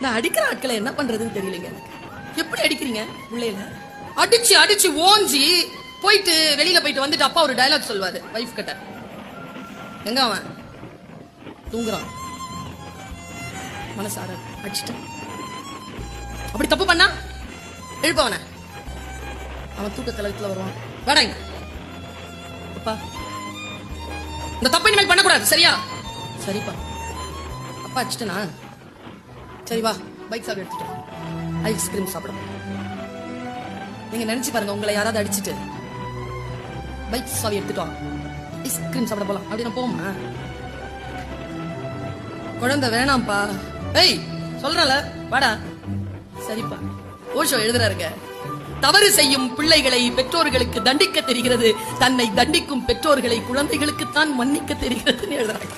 நான் அடிக்கிற ஆட்களை என்ன பண்றதுன்னு தெரியலங்க எனக்கு. எப்படி அடிக்கிறீங்க பிள்ளையில அடிச்சு அடிச்சு ஓஞ்சி போயிட்டு வெளியில போயிட்டு வந்துட்டு அப்பா ஒரு டைலாக் சொல்வாரு வைஃப் கிட்ட. எங்க அவன்? தூங்குறான். மனசார அடிச்சிட்டான் அப்படி தப்பு பண்ணா? எழுப்பவன அவன். தூக்க கலகத்துல வருவான். வாடா அப்பா. இந்த தப்பை இனிமேல் பண்ணக்கூடாது சரியா? சரிப்பா. அப்பா அடிச்சிட்டனா? சரி வா. பைக் சாப்பிட எடுத்துட்டு ஐஸ்கிரீம் சாப்பிட. நீங்க நினைச்சு பாருங்க உங்களை யாராவது அடிச்சிட்டு. பைக் சாவி எடுத்துட்டோம் ஐஸ்கிரீம் சாப்பிட போலாம். அப்படி நான் போமா குழந்தை வேணாம்ப்பா. ஏய் சொல்றல. வாடா. சரிப்பா. ஓஷோ எழுதுறாருங்க. தவறு செய்யும் பிள்ளைகளை பெற்றோர்களுக்கு தண்டிக்க தெரிகிறது. தன்னை தண்டிக்கும் பெற்றோர்களை குழந்தைகளுக்கு தான் மன்னிக்க தெரிகிறதுன்னு எழுதுறாங்க.